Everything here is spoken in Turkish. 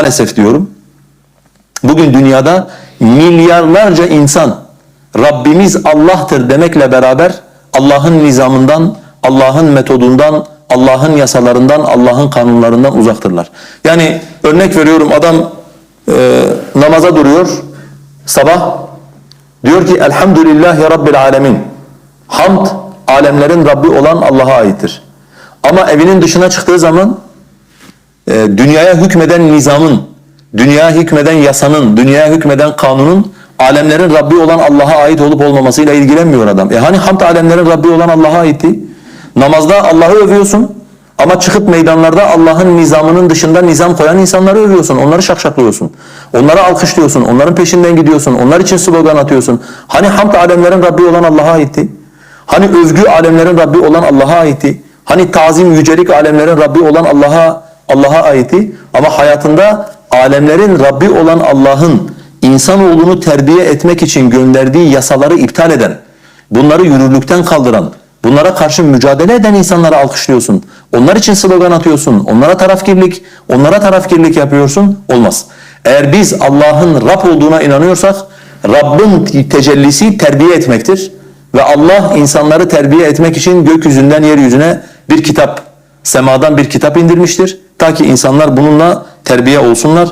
maalesef diyorum. Bugün dünyada milyarlarca insan Rabbimiz Allah'tır demekle beraber Allah'ın nizamından, Allah'ın metodundan, Allah'ın yasalarından, Allah'ın kanunlarından uzaktırlar. Yani örnek veriyorum adam e, namaza duruyor sabah diyor ki Elhamdülillahi Rabbil Alemin. Hamd alemlerin Rabbi olan Allah'a aittir. Ama evinin dışına çıktığı zaman e, dünyaya hükmeden nizamın, dünyaya hükmeden yasanın, dünyaya hükmeden kanunun alemlerin Rabbi olan Allah'a ait olup olmamasıyla ilgilenmiyor adam. E hani hamd alemlerin Rabbi olan Allah'a aitti? Namazda Allah'ı övüyorsun ama çıkıp meydanlarda Allah'ın nizamının dışında nizam koyan insanları övüyorsun. Onları şakşaklıyorsun. Onları alkışlıyorsun. Onların peşinden gidiyorsun. Onlar için slogan atıyorsun. Hani hamd alemlerin Rabbi olan Allah'a aitti? Hani övgü alemlerin Rabbi olan Allah'a aitti? Hani tazim, yücelik alemlerin Rabbi olan Allah'a Allah'a aitti? Ama hayatında alemlerin Rabbi olan Allah'ın insanoğlunu terbiye etmek için gönderdiği yasaları iptal eden, bunları yürürlükten kaldıran, bunlara karşı mücadele eden insanları alkışlıyorsun. Onlar için slogan atıyorsun. Onlara tarafkirlik, onlara tarafkirlik yapıyorsun. Olmaz. Eğer biz Allah'ın Rab olduğuna inanıyorsak, Rabbin tecellisi terbiye etmektir. Ve Allah insanları terbiye etmek için gökyüzünden yeryüzüne bir kitap, semadan bir kitap indirmiştir. Ta ki insanlar bununla terbiye olsunlar.